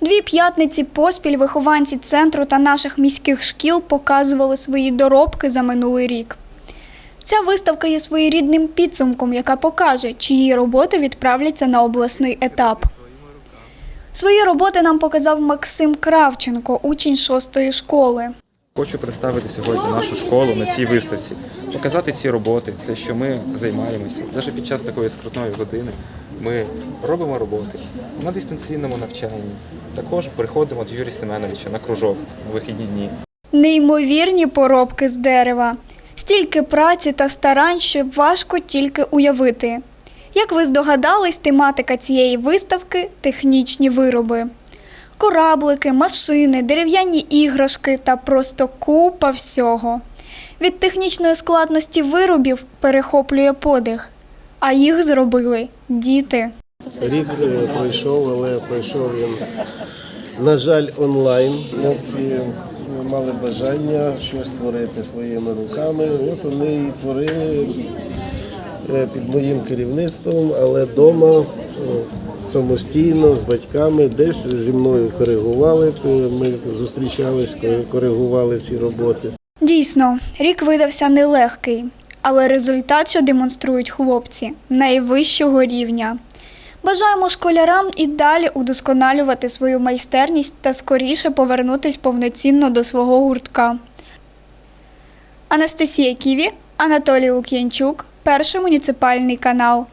Дві п'ятниці поспіль вихованці центру та наших міських шкіл показували свої доробки за минулий рік. Ця виставка є своєрідним підсумком, яка покаже, чиї роботи відправляться на обласний етап. Свої роботи нам показав Максим Кравченко, учень шостої школи. Хочу представити сьогодні нашу школу на цій виставці, показати ці роботи, те, що ми займаємося. Навіть під час такої скрутної години ми робимо роботи на дистанційному навчанні. Також приходимо до Юрія Семеновича на кружок на вихідні дні. Неймовірні поробки з дерева. Стільки праці та старань, що важко тільки уявити. Як ви здогадались, тематика цієї виставки технічні вироби. Кораблики, машини, дерев'яні іграшки та просто купа всього. Від технічної складності виробів перехоплює подих, а їх зробили діти. Рік е, пройшов, але пройшов він, на жаль, онлайн. Хлопці мали бажання щось творити своїми руками. От вони і творили е, під моїм керівництвом, але вдома самостійно з батьками десь зі мною коригували. е, Ми зустрічались, коригували ці роботи. Дійсно, рік видався нелегкий, але результат, що демонструють хлопці, найвищого рівня. Бажаємо школярам і далі удосконалювати свою майстерність та скоріше повернутись повноцінно до свого гуртка. Анастасія Ківі, Анатолій Лук'янчук, перший муніципальний канал.